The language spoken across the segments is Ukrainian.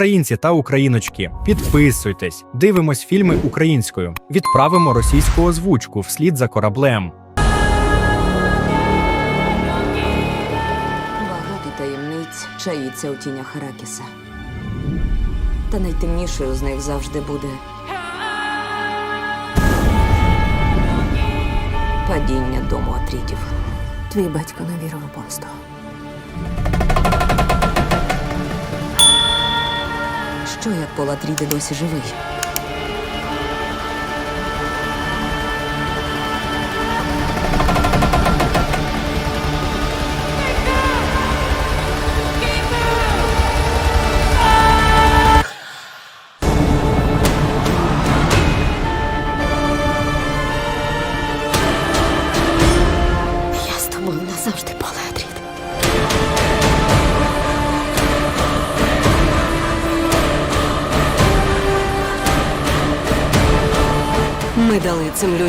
Українці та україночки, підписуйтесь, дивимось фільми українською, відправимо російську озвучку вслід за кораблем. Багато таємниць чаїться у тінях Аракіса. Та найтемнішою з них завжди буде падіння дому Атрідів. Твій батько не вірив у помсту. Що як Пол Атріди досі живий?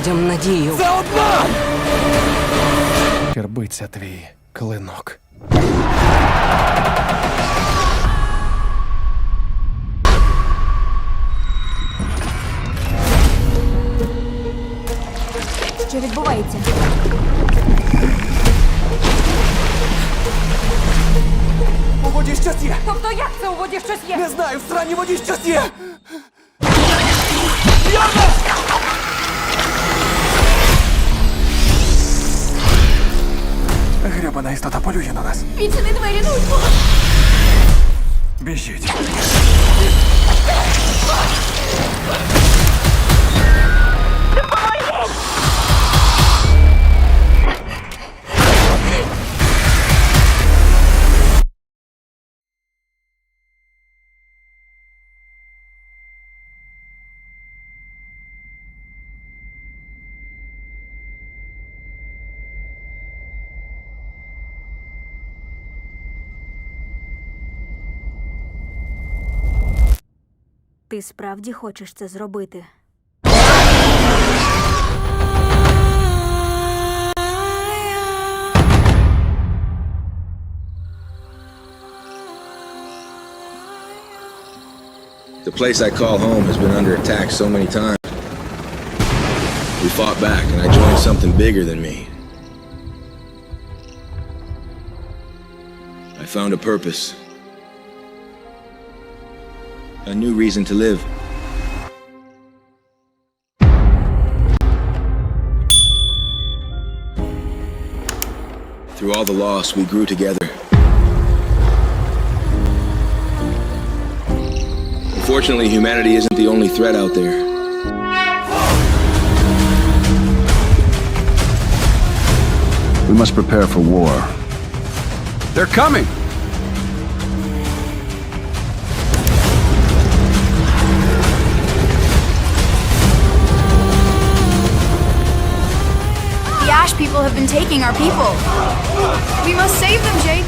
Людям надію. Кербиться твій клинок. Що відбувається? У воді щось є! Тобто як це у воді щось є? Не знаю, в странній воді щось є! Йорна! Гребана істота полює на нас. Відчини двері, ну! Біжіть. Ти справді хочеш це зробити? The place I call home has been under attack so many times. We fought back, and I joined something bigger than me. I found a purpose, a new reason to live. Through all the loss, we grew together. Unfortunately, humanity isn't the only threat out there. We must prepare for war. They're coming! People have been taking our people. We must save them, Jake.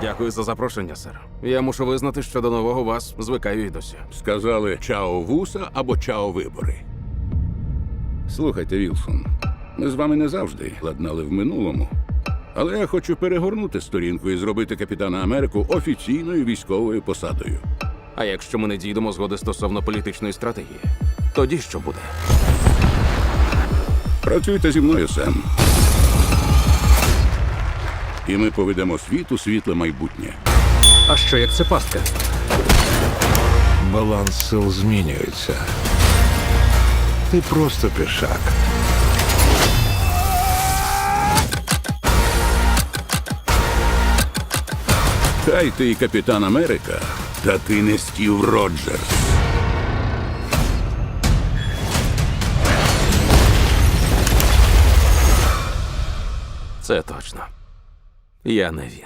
Дякую за запрошення, сер. Я мушу визнати, що до нового вас звикаю й досі. Сказали Чао Вуса або Чао Вибори. Слухайте, Вілсон, ми з вами не завжди ладнали в минулому. Але я хочу перегорнути сторінку і зробити капітана Америку офіційною військовою посадою. А якщо ми не дійдемо згоди стосовно політичної стратегії, тоді що буде? Працюйте зі мною, Сем. І ми поведемо світ у світле майбутнє. А що як це пастка? Баланс сил змінюється. Ти просто пішак. Хай ти і капітан Америка, та ти не Стів Роджерс. Це точно. Я не він.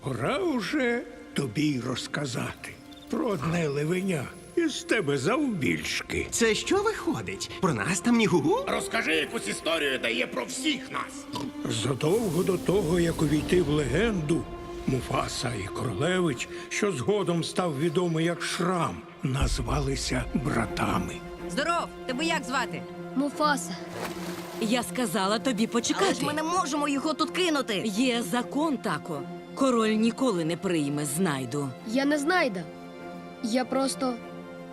Пора уже тобі й розказати про одне ливеня, із тебе завбільшки. Це що виходить? Про нас там ні гугу? Розкажи якусь історію, де є про всіх нас. Задовго до того, як увійти в легенду, Муфаса і Королевич, що згодом став відомий як Шрам, назвалися братами. Здоров, тебе як звати? Муфаса. Я сказала тобі почекати. Але ж ми не можемо його тут кинути. Є закон, тако. Король ніколи не прийме знайду. Я не знайда. Я просто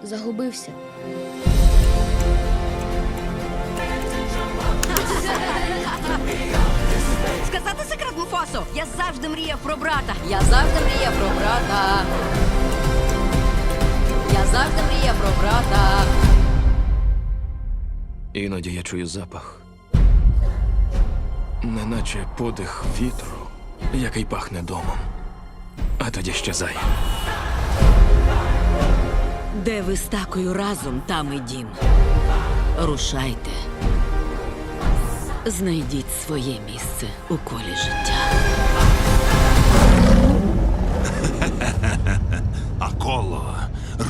загубився. Сказати секрет Муфасо? Я завжди мріяв про брата. Я завжди мріяв про брата. Я завжди мріяв про брата. Іноді я чую запах. Неначе подих вітру, який пахне домом. А тоді щезає. Де ви з такою разом, там і дім. Рушайте. Знайдіть своє місце у колі життя. А коло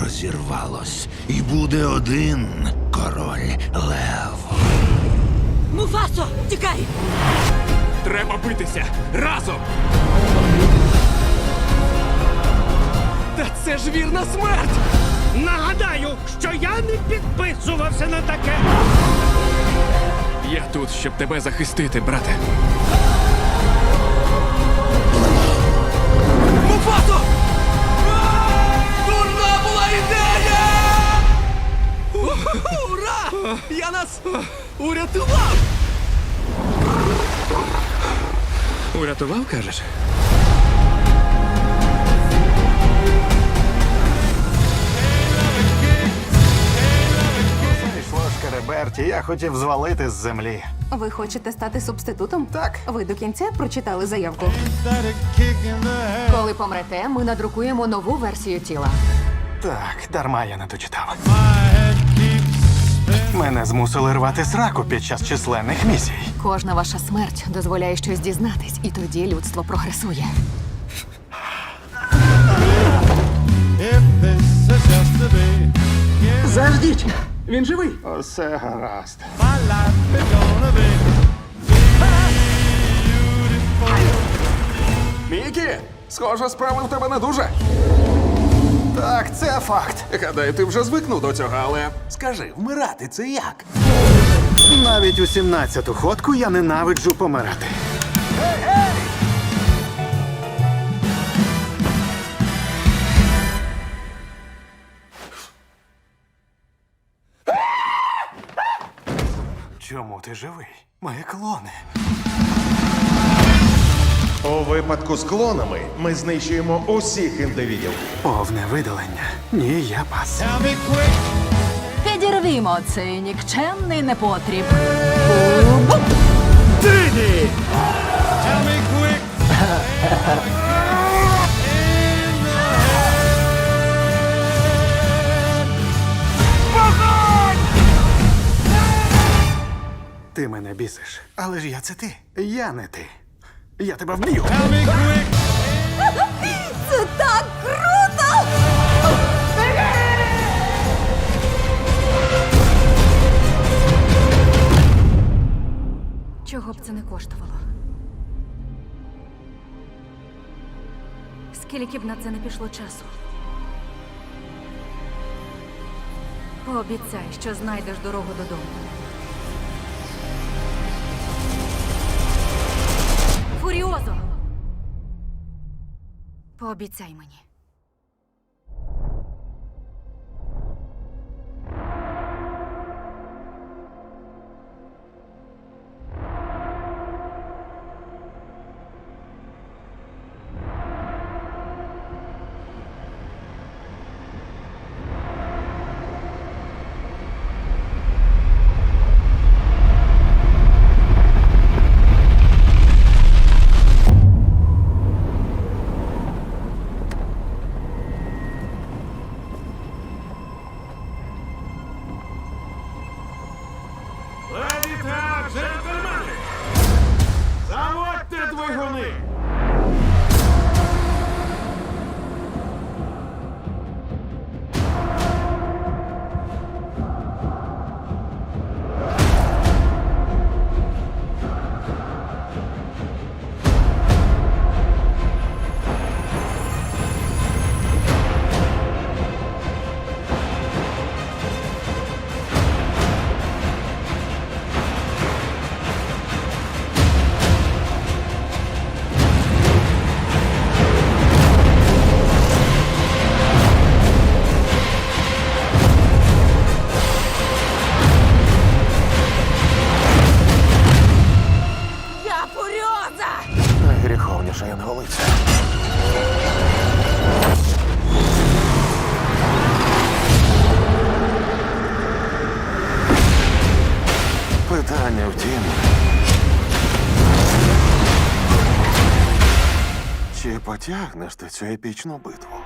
розірвалось, і буде один король Лев. Муфасо, тікай! Треба битися разом. Та це ж вірна смерть! Нагадаю, що я не підписувався на таке. Я тут, щоб тебе захистити, брате. Муфасо! Дурна була ідея! Ура! Я нас урятував! Урятував, кажеш? Я хотів звалити з землі. Ви хочете стати субститутом? Так. Ви до кінця прочитали заявку. Коли помрете, ми надрукуємо нову версію тіла. Так, дарма я не дочитав. Мене змусили рвати сраку під час численних місій. Кожна ваша смерть дозволяє щось дізнатись, і тоді людство прогресує. Заждіть! Він живий! Усе гаразд. Мікі! Схоже, справи в тебе не дуже. Так, це факт. Гадаю, ти вже звикнув до цього, але скажи, вмирати це як? Навіть у 17-ту ходку я ненавиджу помирати. Ти живий? Мої клони. У випадку з клонами ми знищуємо усіх індивідів. Повне видалення. Ні, я пас. Підірвімо цей нікчемний непотріб. Але ж я це ти. Я не ти. Я тебе вб'ю. Це так круто! Чого б це не коштувало? Скільки б на це не пішло часу? Пообіцяй, що знайдеш дорогу додому. Фуріозо! Пообіцяй мені. Чи потягнеш ти цю епічну битву?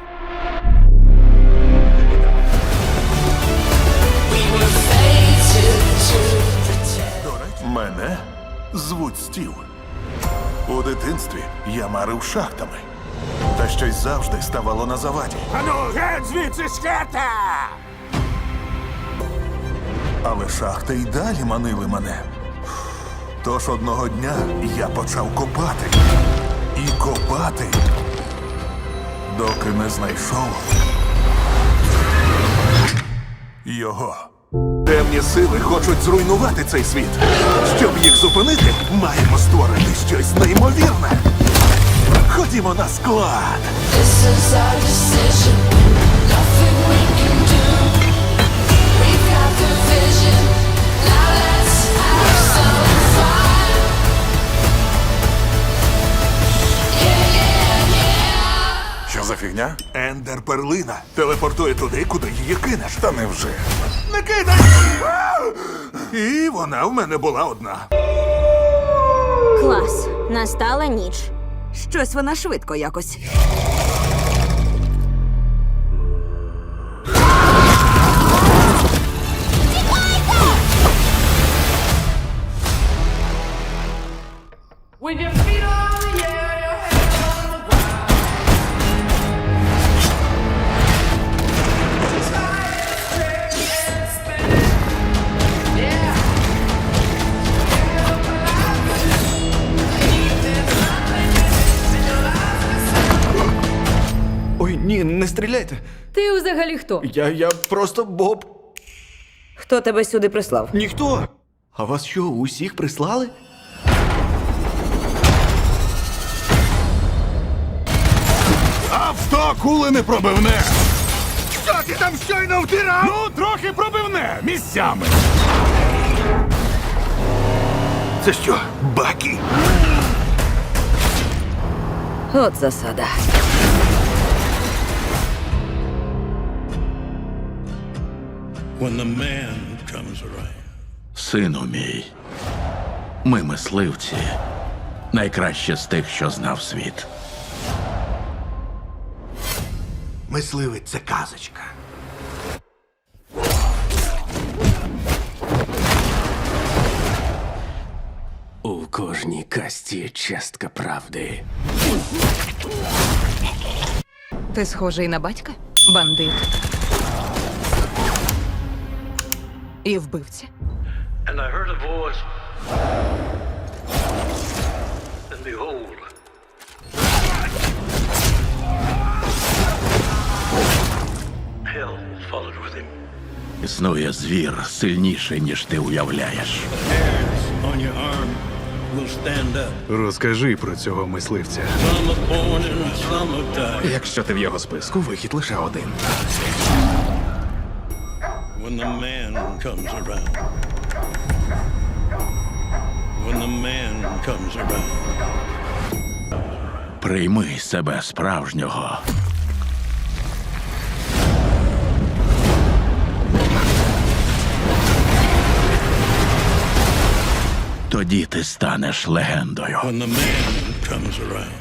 Мене звуть Стів. У дитинстві я марив шахтами. Та щось завжди ставало на заваді. Ану, геть звідси скета! Але шахти й далі манили мене. Тож одного дня я почав копати. І копати, доки не знайшов його. Темні сили хочуть зруйнувати цей світ. Щоб їх зупинити, маємо створити щось неймовірне. Ходімо на склад. Що за фігня? Ендер перлина телепортує туди, куди її кинеш. Та невже? Не кидай! І вона в мене була одна. Клас. Настала ніч. Щось вона швидко якось. Ні, не стріляйте. Ти взагалі хто? Я, я просто Боб. Хто тебе сюди прислав? Ніхто. А вас що, усіх прислали? Авто кули не пробивне! Що ти там щойно втирав? Ну, трохи пробивне місцями. Це що, баки? От засада. When the man comes around. Сину мій, ми мисливці, найкраще з тих, що знав світ. Мисливець це казочка. У кожній касті частка правди. Ти схожий на батька? Бандит. І вбивця. And I heard a voice. And behold. Hell followed with him. Існує звір сильніший, ніж ти уявляєш. On your arm will stand up. Розкажи про цього мисливця. Some are born and some have. Якщо ти в його списку, вихід лише один. When the man comes around. When the man comes around. Прийми себе справжнього. Тоді ти станеш легендою. When the man comes around.